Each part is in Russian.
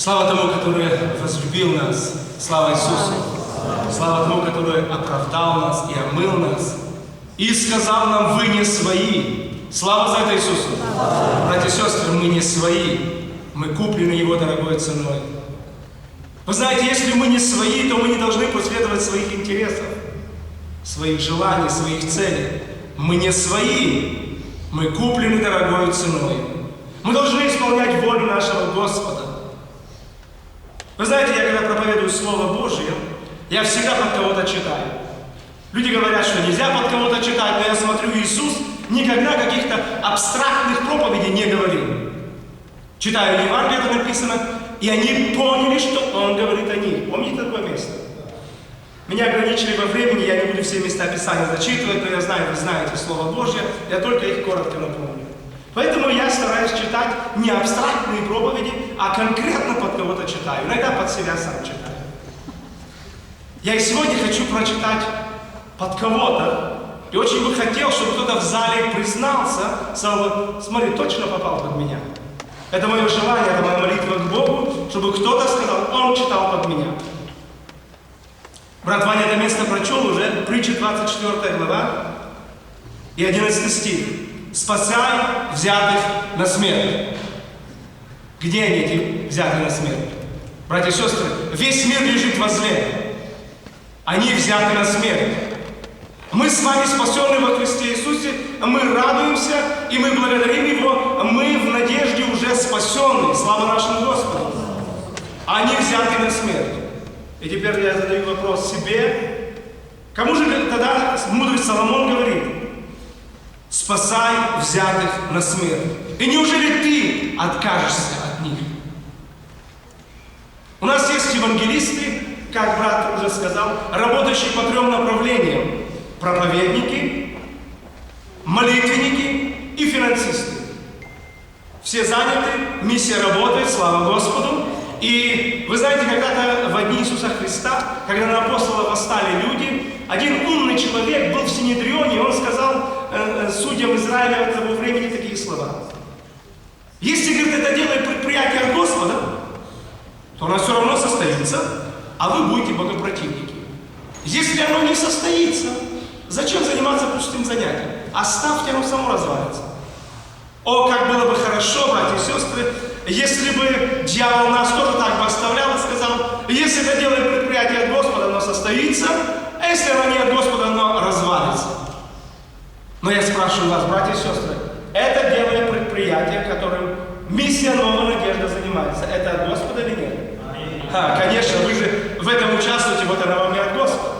Слава тому, который возлюбил нас. Слава Иисусу. Слава тому, который оправдал нас и омыл нас. И сказал нам, вы не свои. Слава за это Иисусу. Братья и сестры, мы не свои. Мы куплены Его дорогой ценой. Вы знаете, если мы не свои, то мы не должны преследовать своих интересов, своих желаний, своих целей. Мы не свои. Мы куплены дорогой ценой. Мы должны исполнять волю нашего Господа. Вы знаете, я когда проповедую Слово Божье, я всегда под кого-то читаю. Люди говорят, что нельзя под кого-то читать, но я смотрю, Иисус никогда каких-то абстрактных проповедей не говорил. Читаю Евангелие, это написано, и они поняли, что Он говорит о них. Помните такое место? Меня ограничили во времени, я не буду все места Писания зачитывать, но я знаю, вы знаете Слово Божье, я только их коротко напомню. Поэтому я стараюсь читать не абстрактные проповеди, а конкретно под кого-то читаю. Иногда под себя сам читаю. Я и сегодня хочу прочитать под кого-то. И очень бы хотел, чтобы кто-то в зале признался, сказал, смотри, точно попал под меня. Это мое желание, это моя молитва к Богу, чтобы кто-то сказал, он читал под меня. Брат Ваня это место прочел уже, притча 24 глава и 11 стих. «Спасай взятых на смерть». Где они, эти взятые на смерть? Братья и сестры, весь мир лежит во зле. Они взяты на смерть. Мы с вами спасены во Христе Иисусе, мы радуемся и мы благодарим Его, мы в надежде уже спасены, слава нашему Господу. Они взяты на смерть. И теперь я задаю вопрос себе. Кому же тогда мудрый Соломон говорит? Спасай взятых на смерть. И неужели ты откажешься от них? У нас есть евангелисты, как брат уже сказал, работающие по трем направлениям. Проповедники, молитвенники и финансисты. Все заняты, миссия работает, слава Господу. И вы знаете, когда-то в дни Иисуса Христа, когда на апостола восстали люди, один умный человек был в Синедрионе, и он сказал судьям Израиля того времени такие слова. Если, говорит, это делает предприятие от Господа, то оно все равно состоится, а вы будете богопротивники. Если оно не состоится, зачем заниматься пустым занятием? Оставьте, оно само развалится. О, как было бы хорошо, братья и сестры, если бы дьявол нас тоже так бы оставлял и сказал, если это делает предприятие от Господа, оно состоится, а если оно не от Господа, оно развалится. Спрашиваю вас, братья и сестры, это делает предприятие, которым миссия Новая Надежда занимается. Это от Господа или нет? А, конечно, вы же в этом участвуете, вот она вам и от Господа.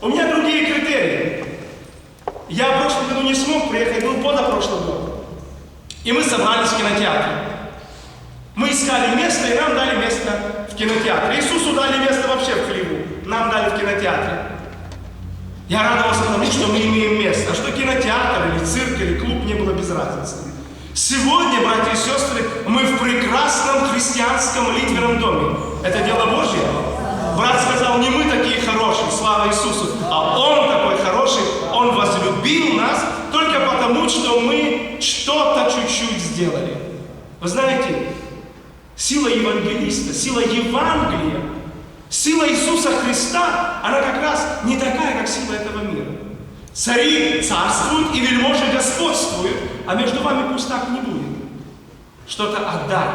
У меня другие критерии. Я в прошлом году не смог приехать, был позапрошлый год. И мы собрались в кинотеатре. Мы искали место, и нам дали место в кинотеатре. Иисусу дали место вообще в хлеву. Нам дали в кинотеатре. Я радовался тому, что мы имеем место. А что кинотеатр, или цирк, или клуб, не было без разницы. Сегодня, братья и сестры, мы в прекрасном христианском молитвенном доме. Это дело Божье. Брат сказал, не мы такие хорошие, слава Иисусу, а Он такой хороший, Он возлюбил нас только потому, что мы что-то чуть-чуть сделали. Вы знаете, сила евангелиста, сила Евангелия, сила Иисуса Христа, она как раз не такая, как сила этого мира. Цари царствуют и вельможи господствуют, а между вами пусть так не будет. Что-то отдай.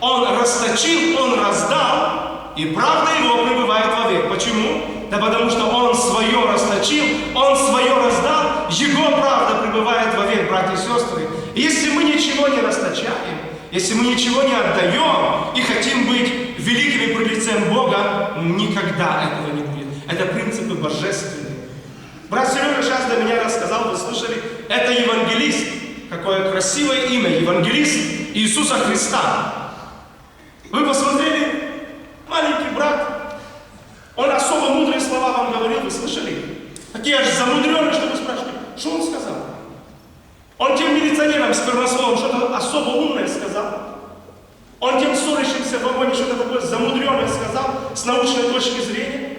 Он расточил, он раздал, и правда его пребывает вовек. Почему? Да потому что он свое расточил, он свое раздал, его правда пребывает вовек, братья и сестры. И если мы ничего не расточаем, если мы ничего не отдаем и хотим быть великими пред лицем Бога, никогда этого не будет. Это принципы божественные. Брат Сережа сейчас до меня рассказал, вы слышали, это евангелист. Какое красивое имя, евангелист Иисуса Христа. Вы посмотрели, маленький брат, он особо мудрые слова вам говорил, вы слышали? Такие аж замудренные, что вы спрашиваете, что он сказал? Он тем милиционерам с первословом что-то особо умное сказал. Он тем вагоне что-то такое замудренное сказал с научной точки зрения.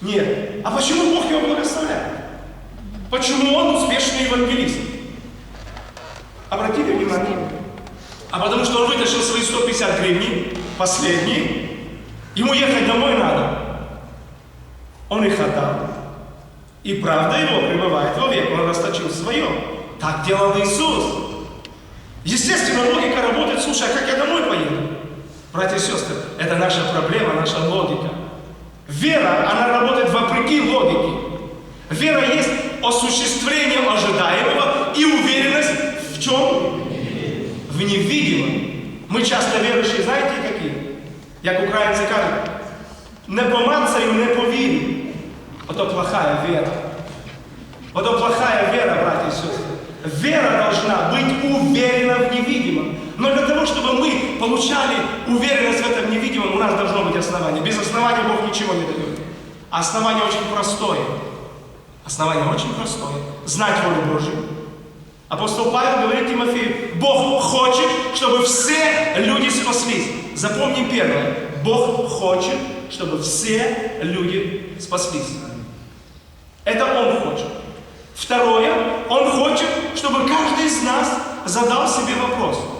Нет. А почему Бог его благословляет? Почему он успешный евангелист? Обратите внимание. А потому что он вытащил свои 150 гривен последний, ему ехать домой надо. Он их отдал. И правда его пребывает вовек, он расточил свое. Так делал Иисус. Естественно, логика работает, слушай, а как я домой поеду? Братья и сестры, это наша проблема, наша логика. Вера, она работает вопреки логике. Вера есть осуществление ожидаемого и уверенность в чем? В невидимом. Мы часто верующие, знаете какие? Як українці кажуть, не помацаю, не повірю. Ото плохая вера. Ото плохая вера, братья и сестры. Вера должна быть уверена в невидимом. Но для того, чтобы мы получали уверенность в этом невидимом, у нас должно быть основание. Без основания Бог ничего не дает. Основание очень простое. Основание очень простое. Знать волю Божию. Апостол Павел говорит Тимофею, Бог хочет, чтобы все люди спаслись. Запомним первое. Бог хочет, чтобы все люди спаслись. Это Он хочет. Второе, Он хочет, чтобы каждый из нас задал себе вопрос.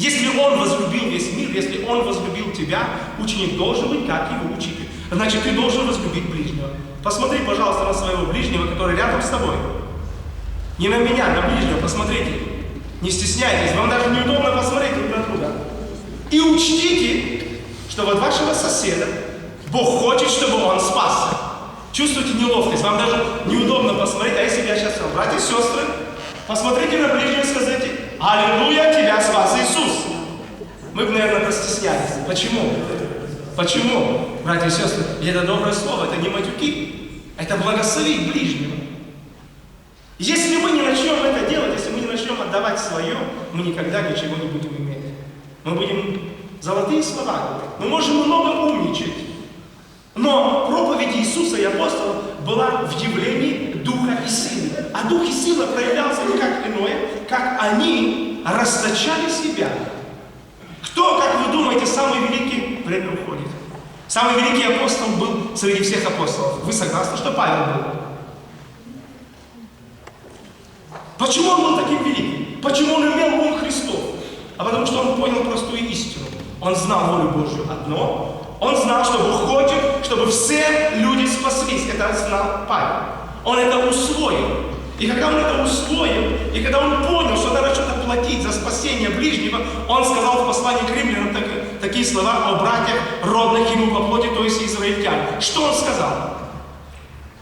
Если Он возлюбил весь мир, если Он возлюбил тебя, ученик должен быть как его учитель. Значит, ты должен возлюбить ближнего. Посмотри, пожалуйста, на своего ближнего, который рядом с тобой. Не на меня, на ближнего, посмотрите. Не стесняйтесь, вам даже неудобно посмотреть друг на друга. И учтите, что от вашего соседа Бог хочет, чтобы он спасся. Чувствуете неловкость, вам даже неудобно посмотреть, а если я сейчас братья и сестры, посмотрите на ближнего и скажите, Аллилуйя, тебя спас Иисус. Мы бы, наверное, простеснялись. Почему? Почему, братья и сестры? Это доброе слово, это не матюки, это благословить ближнего. Если мы не начнем это делать, если мы не начнем отдавать свое, мы никогда ничего не будем иметь. Мы будем золотые слова. Мы можем много умничать. Но проповедь Иисуса и апостолов была в явлении Духа и Силы. А Дух и Сила проявлялся не как иное, как они расточали себя. Кто, как вы думаете, самый великий? Время уходит. Самый великий апостол был среди всех апостолов. Вы согласны, что Павел был? Почему он был таким великим? Почему он имел ум Христов? А потому что он понял простую истину. Он знал волю Божью одно. Он знал, что Бог хочет, чтобы все люди Это знал Павел. Он это усвоил. И когда он это усвоил, и когда он понял, что надо что-то платить за спасение ближнего, он сказал в послании к римлянам так, такие слова о братьях, родных ему по плоти, то есть израильтян. Что он сказал?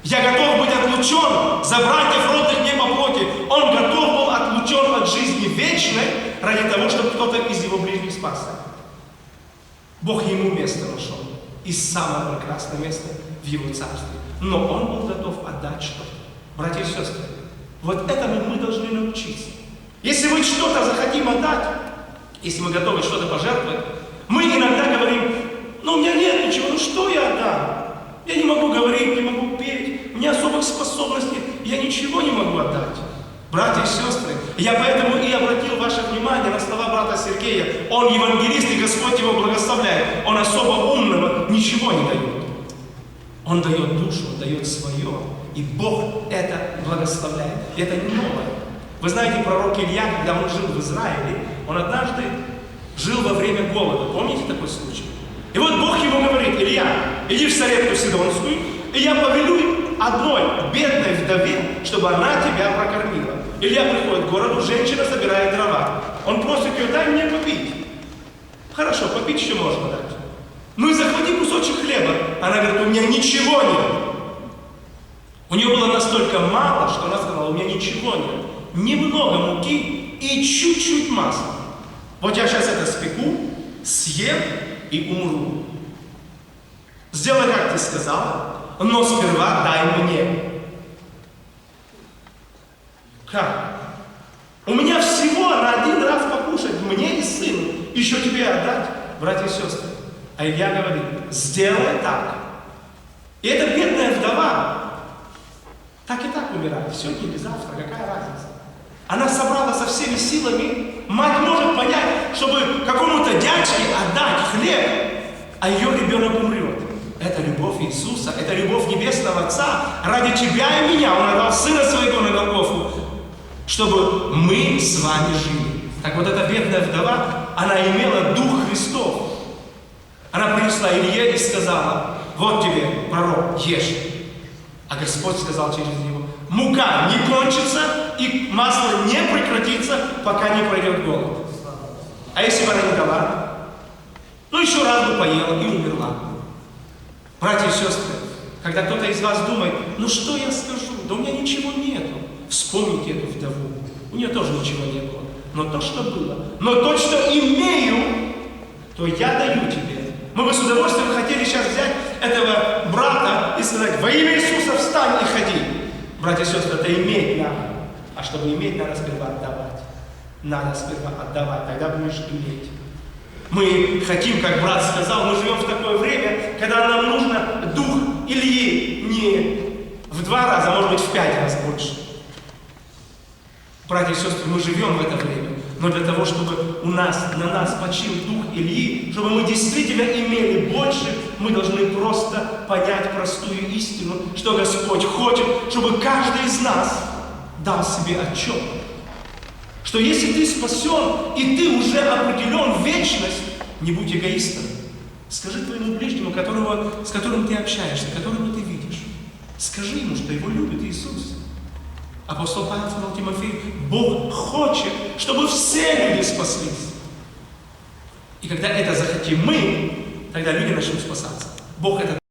Я готов быть отлучен за братьев, родных мне по плоти. Он готов был отлучен от жизни вечной ради того, чтобы кто-то из его ближних спасся. Бог ему место нашел. И самое прекрасное место в его царстве. Но он был готов отдать что-то. Братья и сестры, вот этому мы должны научиться. Если мы что-то захотим отдать, если мы готовы что-то пожертвовать, мы иногда говорим, ну у меня нет ничего, ну что я отдам? Я не могу говорить, не могу петь, у меня особых способностей, я ничего не могу отдать. Братья и сестры, я поэтому и обратил ваше внимание на слова брата Сергея. Он евангелист, и Господь его благословляет. Он особо умного ничего не дает. Он дает душу, он дает свое. И Бог это благословляет. Это не новое. Вы знаете, пророк Илья, когда он жил в Израиле, он однажды жил во время голода. Помните такой случай? И вот Бог ему говорит, Илья, иди в Сарепту Сидонскую, и я повелю одной бедной вдове, чтобы она тебя прокормила. Илья приходит к городу, женщина собирает дрова. Он просит ее, дай мне попить. Хорошо, попить еще можно дать. Ну и захвати кусочек хлеба. Она говорит, у меня ничего нет. У нее было настолько мало, что она сказала, у меня ничего нет. Немного муки и чуть-чуть масла. Вот я сейчас это спеку, съем и умру. Сделай, как ты сказала, но сперва дай мне. Как? У меня всего на один раз покушать, мне и сыну, еще тебе отдать, братья и сестры. А Илья говорит, сделай так. И эта бедная вдова так и так умирает, сегодня или завтра, какая разница? Она собрала со всеми силами, мать может понять, чтобы какому-то дядьке отдать хлеб, а ее ребенок умрет. Это любовь Иисуса, это любовь Небесного Отца. Ради тебя и меня Он отдал Сына Своего на Голгофу, чтобы мы с вами жили. Так вот эта бедная вдова, она имела дух Христов. Она принесла Илье и сказала, вот тебе, пророк, ешь. А Господь сказал через него, мука не кончится и масло не прекратится, пока не пройдет голод. А если бы она не дала, ну еще раз бы поела и умерла. Братья и сестры, когда кто-то из вас думает, ну что я скажу, да у меня ничего нету. Вспомните эту вдову. У нее тоже ничего не было. Но то, что было, но то, что имею, то я даю тебе. Мы бы с удовольствием хотели сейчас взять этого брата и сказать, во имя Иисуса встань и ходи. Братья и сестры, это иметь надо. А чтобы иметь, надо сперва отдавать. Надо сперва отдавать, тогда будешь иметь. Мы хотим, как брат сказал, мы живем в такое время, когда нам нужно дух Ильи не в два раза, а может быть в пять раз больше. Братья и сестры, мы живем в это время, но для того, чтобы у нас, на нас почил дух Ильи, чтобы мы действительно имели больше, мы должны просто понять простую истину, что Господь хочет, чтобы каждый из нас дал себе отчет, что если ты спасен, и ты уже определен в вечность, не будь эгоистом. Скажи твоему ближнему, которого, с которым ты общаешься, которого ты видишь. Скажи ему, что его любит Иисус. Апостол Павел сказал Тимофею, Бог хочет, чтобы все люди спаслись. И когда это захотим мы, тогда люди начнут спасаться. Бог это